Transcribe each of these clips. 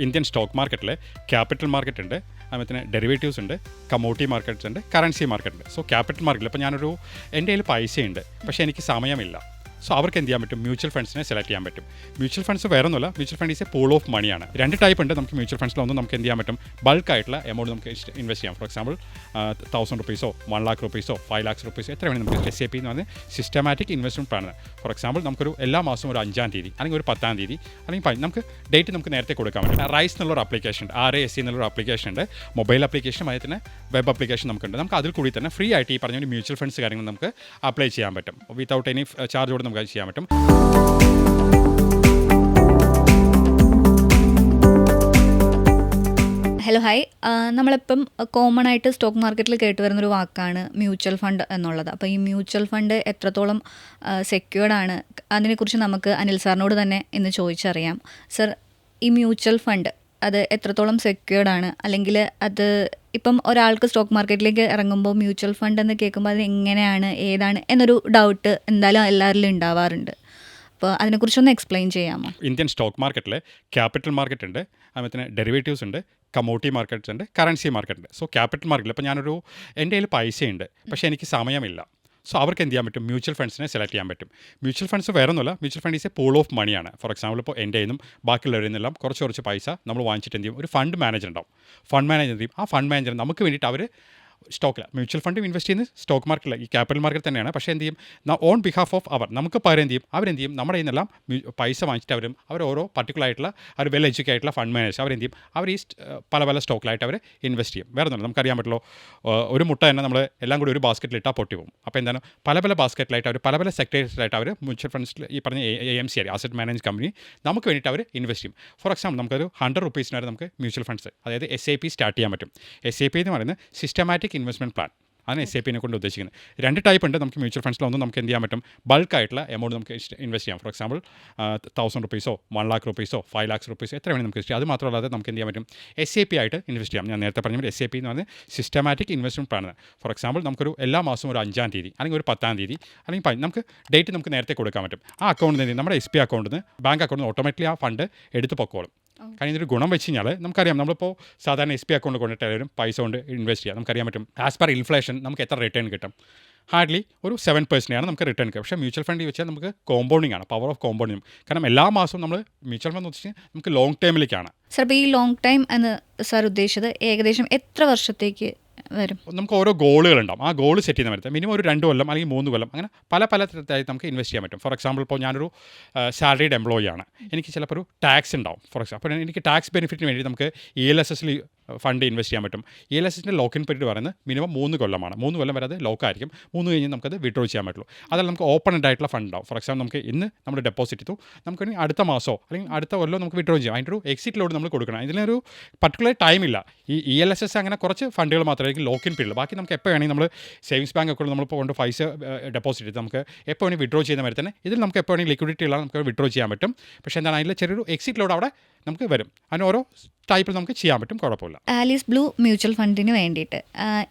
Indian stock മാർക്കറ്റിൽ capital market ഉണ്ട് അതുപോലെ ഡെറിവേറ്റീവ്സ് ഉണ്ട് കമോട്ടി മാർക്കറ്റ്സ് ഉണ്ട് കറൻസി മാർക്കറ്റ് ഉണ്ട്. സോ ക്യാപിറ്റൽ മാർക്കറ്റിൽ ഇപ്പോൾ ഞാനൊരു എന്റെ കയ്യിൽ പൈസയുണ്ട് പക്ഷേ എനിക്ക് സമയമില്ല. സോ അവർക്ക് എന്ത് ചെയ്യാൻ പറ്റും? മ്യൂച്വൽ ഫണ്ട്സിനെ സെലക്ട് ചെയ്യാൻ പറ്റും. മ്യൂച്വൽ ഫണ്ട്സ് വേറെ ഒന്നുമില്ല mutual fund is a pool of മണിയാണ് രണ്ട് ടൈപ്പ് ഉണ്ട് നമുക്ക് മ്യൂച്വൽ ഫണ്ട്സിലൊന്നും നമുക്ക് എന്ത് ചെയ്യാൻ പറ്റും? ബൾക്ക് ആയിട്ടുള്ള എമൗണ്ട് നമുക്ക് ഇൻവെസ്റ്റ് ചെയ്യാം. ഫോർ എക്സാമ്പിൾ തൗസൻഡ് റുപ്പീസോ വൺ ലാക്ക് റുപ്പീസോ ഫൈവ് ലാക്സ് റുപ്പീസോ എത്ര വേണമെങ്കിൽ നമുക്ക് എസ് എ പി എന്ന് പറഞ്ഞാൽ systematic investment plan for example നമുക്കൊരു എല്ലാ മാസവും ഒരു അഞ്ചാം തീയതി അല്ലെങ്കിൽ ഒരു പത്താം തീയതി അല്ലെങ്കിൽ നമുക്ക് ഡേറ്റ് നമുക്ക് നേരത്തെ കൊടുക്കാൻ പറ്റും. റൈസ് എന്നുള്ളൊരു ആപ്ലിക്കേഷൻ ഉണ്ട്. ആർ എസ് സി എന്നുള്ളൊരു ആപ്ലിക്കേഷൻ ഉണ്ട്. മൊബൈൽ ആപ്ലിക്കേഷൻ അതിൽ തന്നെ വെബ് ആപ്ലിക്കേഷൻ നമുക്കുണ്ട്. നമുക്ക് അതിൽ കൂടി തന്നെ ഫ്രീ ആയിട്ട് ഈ പറഞ്ഞ മ്യൂച്വൽ ഫണ്ട്സ് കാര്യങ്ങൾ നമുക്ക് അപ്ലൈ ചെയ്യാൻ പറ്റും. വിത്തൗട്ട് എനി ചാർജോട് നമുക്ക് ചെയ്യാൻ പറ്റും. ഹലോ ഹായ് നമ്മളിപ്പം കോമൺ ആയിട്ട് സ്റ്റോക്ക് മാർക്കറ്റിൽ കേട്ട് വരുന്നൊരു വാക്കാണ് മ്യൂച്വൽ ഫണ്ട് എന്നുള്ളത്. അപ്പോൾ ഈ മ്യൂച്വൽ ഫണ്ട് എത്രത്തോളം സെക്യൂർഡ് ആണ് അതിനെക്കുറിച്ച് നമുക്ക് അനിൽ സാറിനോട് തന്നെ ഇന്ന് ചോദിച്ചറിയാം. സർ ഈ മ്യൂച്വൽ ഫണ്ട് അത് എത്രത്തോളം സെക്യൂർഡ് ആണ്? അല്ലെങ്കിൽ അത് ഇപ്പം ഒരാൾക്ക് സ്റ്റോക്ക് മാർക്കറ്റിലേക്ക് ഇറങ്ങുമ്പോൾ മ്യൂച്വൽ ഫണ്ട് എന്ന് കേൾക്കുമ്പോൾ അത് എങ്ങനെയാണ് ഏതാണ് എന്നൊരു ഡൗട്ട് എന്തായാലും എല്ലാവരിലും ഉണ്ടാവാറുണ്ട്. അപ്പോൾ അതിനെക്കുറിച്ചൊന്ന് എക്സ്പ്ലെയിൻ ചെയ്യാമോ? ഇന്ത്യൻ സ്റ്റോക്ക് മാർക്കറ്റിൽ ക്യാപിറ്റൽ മാർക്കറ്റ് ഉണ്ട് അതുപോലെ ഡെറിവേറ്റീവ്സ് ഉണ്ട് കമോട്ടി മാർക്കറ്റ്സ് ഉണ്ട് കറൻസി മാർക്കറ്റ് ഉണ്ട്. സോ ക്യാപിറ്റൽ മാർക്കറ്റിൽ ഇപ്പോൾ ഞാനൊരു എന്റെ കയ്യിൽ പൈസയുണ്ട് പക്ഷേ എനിക്ക് സമയമില്ല. സോ അവർക്ക് എന്ത് ചെയ്യാൻ പറ്റും? മ്യൂച്വൽ ഫണ്ട്സിനെ സെലക്ട് ചെയ്യാൻ പറ്റും. മ്യൂച്വൽ ഫണ്ട്സ് വേറെ ഒന്നുമല്ല mutual fund is a pool of മണിയാണ് ഫോർ എക്സാമ്പിൾ ഇപ്പോൾ എന്റെ നിന്നും ബാക്കിയുള്ളവരിൽ നിന്നെല്ലാം കുറച്ച് കുറച്ച് പൈസ നമ്മൾ വാങ്ങിച്ചിട്ട് എന്ത് ചെയ്യും? ഒരു ഫണ്ട് മാനേജർ ഉണ്ടാവും. ഫണ്ട് മാനേജർ എന്ത് ചെയ്യും? ആ ഫണ്ട് മാനേജർ നമുക്ക് വേണ്ടിയിട്ട് അവർ സ്റ്റോക്കിൽ മ്യൂച്വൽ ഫണ്ട് ഇൻവെസ്റ്റ് ചെയ്യുന്നത് സ്റ്റോക്ക് മാർക്കറ്റിൽ ഈ ക്യാപിറ്റൽ മാർക്കറ്റ് തന്നെയാണ്. പക്ഷേ എന്ത് ചെയ്യും? ഓൺ ബിഹാഫ് ഓഫ് അവർ. നമുക്ക് പകരം എന്ത് ചെയ്യും? അവരെന്ത് ചെയ്യും? നമ്മുടെ കയ്യിൽ നിന്നെല്ലാം പൈസ വാങ്ങിച്ചിട്ട് അവരും അവർ ഓരോ പർട്ടിക്കുലർ ആയിട്ടുള്ള അവർ വെൽ എഡ്യൂക്കേറ്റ് ആയിട്ടുള്ള ഫണ്ട് മാനേജർ അവരെന്ത് ചെയ്യും? അവർ ഈ പല പല സ്റ്റോക്കിലായിട്ട് അവർ ഇൻവെസ്റ്റ് ചെയ്യും. വേറെ ഒന്നുമില്ല. നമുക്കറിയാൻ പറ്റുള്ളൂ ഒരു മുട്ട തന്നെ നമ്മൾ എല്ലാം കൂടി ഒരു ബാസ്ക്കറ്റിൽ ഇട്ടാൽ പൊട്ടി പോകും. അപ്പോൾ എന്താണ്? പല പല ബാസ്ക്കറ്റിലായിട്ട് അവർ പല പല സെക്ടേഴ്സിലായിട്ട് അവർ മ്യൂച്വൽ ഫണ്ട്സിൽ ഈ പറഞ്ഞ എ എം സി ആയി അസറ്റ് മാനേജ് കമ്പനി നമുക്ക് വേണ്ടിയിട്ട് അവർ ഇൻവെസ്റ്റ് ചെയ്യും. ഫോർ എക്സാമ്പിൾ നമുക്കൊരു ഹൺഡ്രഡ് റുപ്പീസിന് വരെ നമുക്ക് മ്യൂച്വൽ ഫണ്ട്സ് അതായത് എസ് ഐ പി സ്റ്റാർട്ട് ചെയ്യാൻ പറ്റും. എസ് ഐ പി എന്ന് പറയുന്നത് സിസ്റ്റമാറ്റിക് ഇൻവെസ്റ്റ്മെന്റ് പ്ലാൻ. ആണ് എസ് ഐ പിന്നെ കൊണ്ട് ഉദ്ദേശിക്കുന്നത്. രണ്ട് ടൈപ്പ് ഉണ്ട് നമുക്ക് മ്യൂച്വൽ ഫണ്ട്സിൽ ഒന്ന് നമുക്ക് എന്ത് ചെയ്യാൻ പറ്റും? ബൾക്കായിട്ടുള്ള എമൗണ്ട് നമുക്ക് ഇൻവെസ്റ്റ് ചെയ്യാം. ഫോർ എക്സാമ്പിൾ തൗസൻഡ് റുപ്പീസോ വൺ ലാക്ക് റുപ്പീസോ ഫൈവ് ലാക്സ് റുപ്പീസോ എത്ര വേണമെങ്കിൽ നമുക്ക് ചെയ്യാം. അത് മാത്രമല്ലാതെ നമുക്ക് എന്ത് ചെയ്യാൻ പറ്റും? എസ് ഐ പി ആയിട്ട് ഇൻവെസ്റ്റ് ചെയ്യാം. ഞാൻ നേരത്തെ പറഞ്ഞ എസ് ഐ പി എന്ന് പറഞ്ഞാൽ systematic investment plan for example നമുക്കൊരു എല്ലാ മാസവും ഒരു അഞ്ചാം തീയതി അല്ലെങ്കിൽ ഒരു പത്താം തീയതി അല്ലെങ്കിൽ നമുക്ക് ഡേറ്റ് നമുക്ക് നേരത്തെ കൊടുക്കാൻ പറ്റും. ആ അക്കൗണ്ടിൽ നിന്ന് നമ്മുടെ എസ് പി അക്കൗണ്ടിൽ നിന്ന് ബാങ്ക് അക്കൗണ്ടിൽ നിന്ന് ഓട്ടോമാറ്റിക്കലി ആ ഫണ്ട് എടുത്ത് പൊക്കോളും. കാരണം ഇതൊരു ഗുണം വെച്ച് കഴിഞ്ഞാൽ നമുക്കറിയാം നമ്മളിപ്പോൾ സാധാരണ എസ് പി അക്കൗണ്ട് കൊണ്ടിട്ട് എല്ലാവരും പൈസ കൊണ്ട് ഇൻവെസ്റ്റ് ചെയ്യാം. നമുക്കറിയാൻ പറ്റും ആസ് പെർ ഇൻഫ്ലേഷൻ നമുക്ക് എത്ര റിട്ടേൺ കിട്ടും. ഹാർഡ്ലി ഒരു സെവൻ ആണ് നമുക്ക് റിട്ടേൺ കിട്ടും പക്ഷേ മ്യൂച്വൽ ഫണ്ട് വെച്ചാൽ നമുക്ക് കോമ്പൗണ്ടിങ് ആണ് പവർ ഓഫ് കോമ്പൗണ്ടിങ് കാരണം എല്ലാ മാസവും നമ്മൾ മ്യൂച്വൽ ഫണ്ട് എന്ന് വെച്ചാൽ നമുക്ക് ലോങ് ടൈമിലേക്കാണ് സർ ഈ ലോങ് ടൈം എന്ന് സാർ ഉദ്ദേശിച്ചത് ഏകദേശം എത്ര വർഷത്തേക്ക് വരും. നമുക്ക് ഓരോ ഗോളുകൾ ഉണ്ടാവും ആ ഗോൾ സെറ്റ് ചെയ്യുന്ന നേരത്തെ മിനിമം ഒരു രണ്ട് കൊല്ലം അല്ലെങ്കിൽ മൂന്ന് കൊല്ലം അങ്ങനെ പല പല തരത്തിലായി നമുക്ക് ഇൻവെസ്റ്റ് ചെയ്യാൻ പറ്റും. ഫോർ എക്സാമ്പിൾ ഇപ്പോൾ ഞാനൊരു സാലറീഡ് എംപ്ലോയി ആണ്. എനിക്ക് ചിലപ്പോൾ ഒരു ടാക്സ് ഉണ്ടാവും. ഫോർ എക്സാമ്പിൾ എനിക്ക് ടാക്സ് ബെനിഫിറ്റിന് വേണ്ടി നമുക്ക് ഇ എൽ എസ് എസിൽ ഫണ്ട് ഇൻവെസ്റ്റ് ചെയ്യാൻ പറ്റും. E L lock in period പറയുന്നത് മിനിമം മൂന്ന് കൊല്ലമാണ്. മൂന്ന് കൊല്ലം വരെ അത് ലോക്കായിരിക്കും മൂന്ന് കഴിഞ്ഞ് നമുക്കത് വിഡ്രോ ചെയ്യാൻ പറ്റുള്ളൂ. അതല്ല നമുക്ക് ഓപ്പൺ ആയിട്ടുള്ള ഫണ്ട് ഉണ്ടാവും ഫോർ എക്സാമ്പിൾ നമുക്ക് ഇന്ന് നമ്മൾ ഡെപ്പോസിറ്റ് ചെയ്തു നമുക്ക് അടുത്ത മാസോ അല്ലെങ്കിൽ അടുത്ത കൊല്ലോ നമുക്ക് വിഡ്രോ ചെയ്യാം. അതിന്റെ ഒരു എക്സിറ്റ് ലോഡ് നമ്മൾ കൊടുക്കണം. ഇതിനൊരു പർട്ടിക്കുലർ ടൈം ഇല്ല. ഈ ഇ എൽ എസ് എസ് അങ്ങനെ കുറച്ച് ഫണ്ടുകൾ മാത്രമായിരിക്കും ലോക്കിൻ പീരീഡ് ബാക്കി നമുക്ക് എപ്പോൾ വേണമെങ്കിൽ നമ്മൾ സേവിങ്സ് ബാങ്ക് ഒക്കെ നമ്മളിപ്പോൾ കൊണ്ട് പൈസ ഡെപ്പോസിറ്റ് ചെയ്ത് നമുക്ക് എപ്പോൾ വേണമെങ്കിൽ വിഡ്രോ ചെയ്യുന്ന വരെ തന്നെ ഇതിൽ നമുക്ക് എപ്പോൾ വേണമെങ്കിൽ ലിക്വിഡിറ്റി ഉള്ള നമുക്ക് വിഡ്രോ ചെയ്യാൻ പറ്റും. പക്ഷേ എന്താണ് അതിൽ ചെറിയൊരു എക്സിറ്റ് ലോഡ് അവിടെ നമുക്ക് വരും. അതിന് ഓരോ ടൈപ്പിൽ നമുക്ക് ചെയ്യാൻ പറ്റും. കുഴപ്പമില്ല. ആലീസ് ബ്ലൂ മ്യൂച്വൽ ഫണ്ടിന് വേണ്ടിയിട്ട്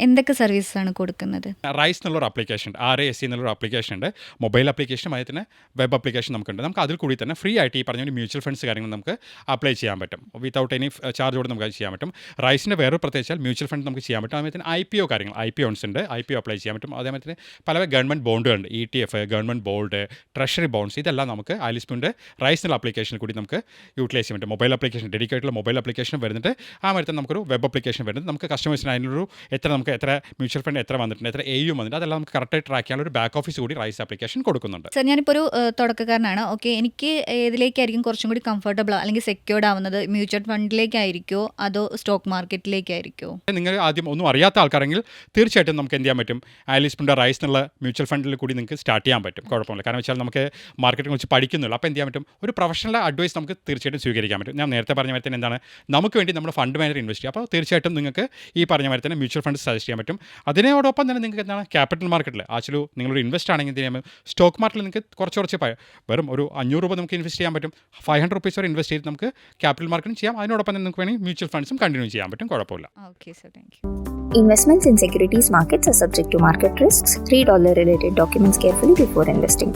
എന്തൊക്കെ സർവീസസ് ആണ് കൊടുക്കുന്നത്? റൈസ് എന്നുള്ളൊരു അപ്ലിക്കേഷൻ ഉണ്ട്. ആർ എ എസ് സി എന്നുള്ളൊരു ആപ്ലിക്കേഷൻ ഉണ്ട്. മൊബൈൽ ആപ്ലിക്കേഷൻ അതിൽ തന്നെ വെബ് ആപ്ലിക്കേഷൻ നമുക്കുണ്ട്. നമുക്ക് അതിൽ കൂടി തന്നെ ഫ്രീ ആയിട്ട് ഈ പറഞ്ഞ മ്യൂച്വൽ ഫണ്ട്സ് കാര്യങ്ങൾ നമുക്ക് അപ്ലൈ ചെയ്യാൻ പറ്റും. വിതൗട്ട് എനി ചാർജ് ചാർജോട് നമുക്ക് അത് ചെയ്യാൻ പറ്റും. റൈസിന്റെ വേറൊരു പ്രത്യേകിച്ചാൽ മ്യൂച്വൽ ഫണ്ട് നമുക്ക് ചെയ്യാൻ പറ്റും. അതേപോലെ ഐ പി ഒ കാര്യങ്ങൾ ഐ പി ഓൺസ് ഉണ്ട്. ഐ പി ഒ അപ്ലൈ ചെയ്യാൻ പറ്റും. അതേപോലെ തന്നെ പല government ബോണ്ടുകളുണ്ട് E T F government bond treasury bonds ഇതെല്ലാം നമുക്ക് ആലിസ്പിന്റെ റൈസ് എന്നുള്ള ആപ്ലിക്കേഷനിൽ കൂടി നമുക്ക് യൂട്ടിലൈസ് ചെയ്യാൻ പറ്റും. Mobile application dedicated mobile application വരുന്നുണ്ട്. ആ മരത്തിൽ നമുക്കൊരു വെബ് അപ്ലിക്കേഷൻ വരുന്നത് നമുക്ക് കസ്റ്റമേഴ്സിന് അതിനൊരു എത്ര നമുക്ക് എത്ര മ്യൂച്വൽ ഫണ്ട് എത്ര വന്നിട്ടുണ്ട് എത്ര എയും വന്നിട്ട് വന്നിട്ടുണ്ട് അതെല്ലാം നമുക്ക് കറക്റ്റായി ട്രാക്ക് ചെയ്യാനുള്ള ഒരു ബാക്ക് ഓഫീസ് കൂടി റൈസ് അപ്ലിക്കേഷൻ കൊടുക്കുന്നുണ്ട്. സർ ഞാനിപ്പോൾ ഒരു തുടക്കക്കാരനാണ്. ഓക്കെ എനിക്ക് ഏതിലേക്കായിരിക്കും കുറച്ചും കൂടി കംഫർട്ടബിൾ അല്ലെങ്കിൽ സെക്യൂർഡ് ആവുന്നത് മ്യൂച്വൽ ഫണ്ടിലേക്കായിരിക്കോ? അതോ സ്റ്റോക്ക് മാർക്കറ്റിലേക്കായിരിക്കോ നിങ്ങൾ ആദ്യം ഒന്നും അറിയാത്ത ആൾക്കാരെങ്കിൽ തീർച്ചയായിട്ടും നമുക്ക് എന്ത് ചെയ്യാൻ പറ്റും? ആലിസ്പിന്റെ റൈസ് എന്നുള്ള മ്യൂച്വൽ ഫണ്ടിൽ കൂടി നിങ്ങൾക്ക് സ്റ്റാർട്ട് ചെയ്യാൻ പറ്റും. കുഴപ്പമില്ല കാരണം വെച്ചാൽ നമുക്ക് മാർക്കറ്റിനെ കുറിച്ച് പഠിക്കുന്നുള്ളൂ അപ്പോൾ എന്ത് ചെയ്യാൻ പറ്റും? ഒരു പ്രൊഫഷണൽ അഡ്വൈസ് നമുക്ക് തീർച്ചയായിട്ടും സ്വീകരിക്കാൻ പറ്റും. ഞാൻ നേരത്തെ പറഞ്ഞ മാതിരി തന്നെ എന്താണ് നമുക്ക് വേണ്ടി നമ്മുടെ ഫണ്ട് മാനേജർ ഇൻവെസ്റ്റ് ചെയ്യുക അപ്പോൾ തീർച്ചയായിട്ടും നിങ്ങൾക്ക് ഈ പറഞ്ഞ മാതിരി തന്നെ മ്യൂച്വൽ ഫണ്ട് സജസ്റ്റ് ചെയ്യാൻ പറ്റും. അതിനോടൊപ്പം തന്നെ നിങ്ങൾക്ക് എന്താണ് ക്യാപിറ്റൽ മാർക്കറ്റിൽ ആക്ച്വലി നിങ്ങളൊരു ഇൻവെസ്റ്റ് ആണെങ്കിൽ എന്ത് സ്റ്റോക്ക് മാർക്കറ്റിൽ നിങ്ങൾക്ക് കുറച്ച് കുറച്ച് വെറും ഒരു അഞ്ഞൂറ് രൂപ നമുക്ക് ഇൻവെസ്റ്റ് ചെയ്യാൻ പറ്റും. ഫൈവ് ഹൺഡ്രഡ് റുപ്പീസ് വരെ ഇൻവെസ്റ്റ് ചെയ്ത് നമുക്ക് ക്യാപിറ്റൽ മാർക്കറ്റും ചെയ്യാം. അതിനോടൊപ്പം തന്നെ നിങ്ങൾക്ക് വേണമെങ്കിൽ മ്യൂച്വൽ ഫണ്ട്സും കണ്ടിന്യൂ ചെയ്യാൻ പറ്റും. കുഴപ്പമില്ല. Okay sir thank you Investments in securities markets are subject to market risks. Read all the related documents carefully before investing.